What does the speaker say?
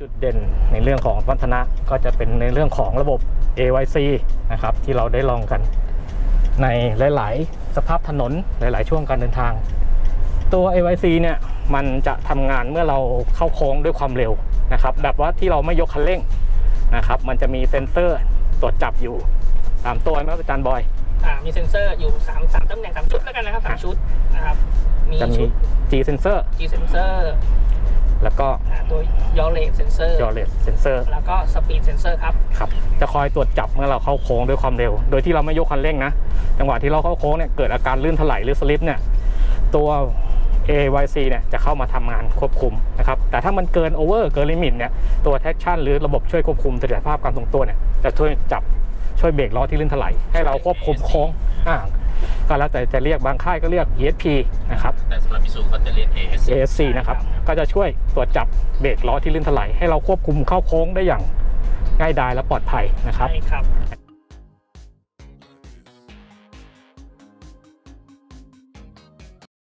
จุดเด่นในเรื่องของวัฒนะก็จะเป็นในเรื่องของระบบ AYC นะครับที่เราได้ลองกัน ในหลาย ๆ สภาพถนนหลาย ๆ ช่วงการเดินทาง ตัว AYC เนี่ยมันจะทำงานเมื่อเราเข้าโค้งด้วยความเร็วนะครับแบบว่าที่เราไม่ยกคันเร่งนะครับมันจะมีเซ็นเซอร์ตรวจจับอยู่ตามตัวไหมครับอาจารย์บอยอ่ามีเซ็นเซอร์อยู่3 3ตำแหน่งสามชุดแล้วกันนะครับสามชุดนะครับมีจะมีชุด G sensor G sensor แล้วก็อ่าตัวยอเลสเซนเซอร์ Yaw Rate sensor แล้วก็สปีดเซนเซอร์ครับครับจะคอยตรวจจับเมื่อเราเข้าโค้งด้วยความเร็ว โดยที่เราไม่ยกคันเร่งนะจังหวะที่เราเข้าโค้งเนี่ยเกิดอาการลื่นถลายหรือสลิปเนี่ยตัว AYC เนี่ยจะเข้ามาทำงานควบคุมนะครับแต่ถ้ามันเกินโอเวอร์เกินลิมิตเนี่ยตัว traction หรือระบบช่วยควบคุมเสถียรภาพการทรงตัวเนี่ยจะช่วยจับช่วยเบรกล้อที่ลื่นถลายให้เราควบคุมโค้งอ่า ก็แล้วแต่จะเรียกบางค่ายก็เรียก ESP นะครับ แต่สำหรับมิซูเขาจะเรียก ASC ASC นะครับ ก็จะช่วยตรวจจับเบรกล้อที่ลื่นถลายให้เราควบคุมเข้าโค้งได้อย่างง่ายดายและปลอดภัยนะครับ ใช่ครับ